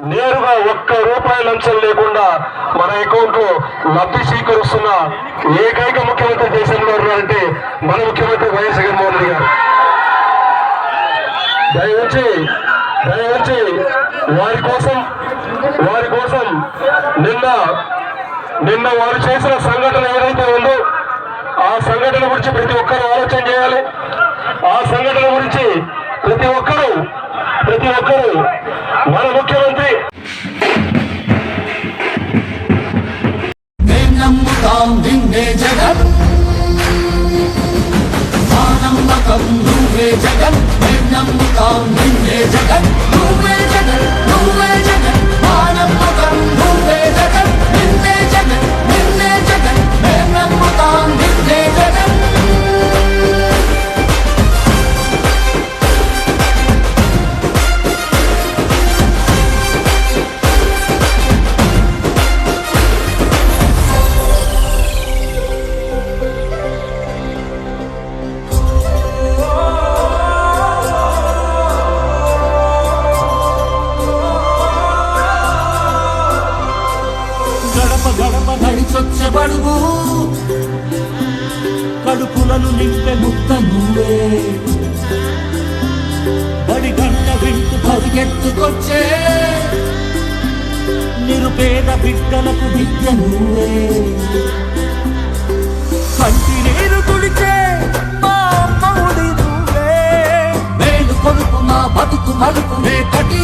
నేరుగా ఒక్క రూపాయి లంచం లేకుండా మన అకౌంట్లో లబ్ధి స్వీకరిస్తున్న ఏకైక ముఖ్యమంత్రి దేశంలో ఉన్నారంటే మన ముఖ్యమంత్రి వైఎస్ జగన్మోహన్ రెడ్డి గారు. దయవుంచి దయవుంచి వారి కోసం వారి కోసం నిన్న నిన్న వారు చేసిన సంఘటన ఏదైతే ఉందో ఆ సంఘటన గురించి ప్రతి ఒక్కరూ ఆలోచన చేయాలి ఆ సంఘటన గురించి ప్రతి ఒక్కరూ ప్రతి ఒక్కరూ మన ముఖ్యమంత్రి నమ్ముతాం నిన్నే జగన్. మా నమ్మకం నువ్వే జగన్. నమ్ముతాం నిన్నే జగన్. వచ్చే కడుపులను నింపే ముక్త నువ్వే బడి కన్న వింటు పరిగెత్తుకొచ్చే నిరుపేద బిడ్డలకు విద్య నువ్వే కంటి నీరు తుడిచే మా అమ్మ నువ్వే. మేలు కొడుకు మా బతుకు మలుపు మే కటి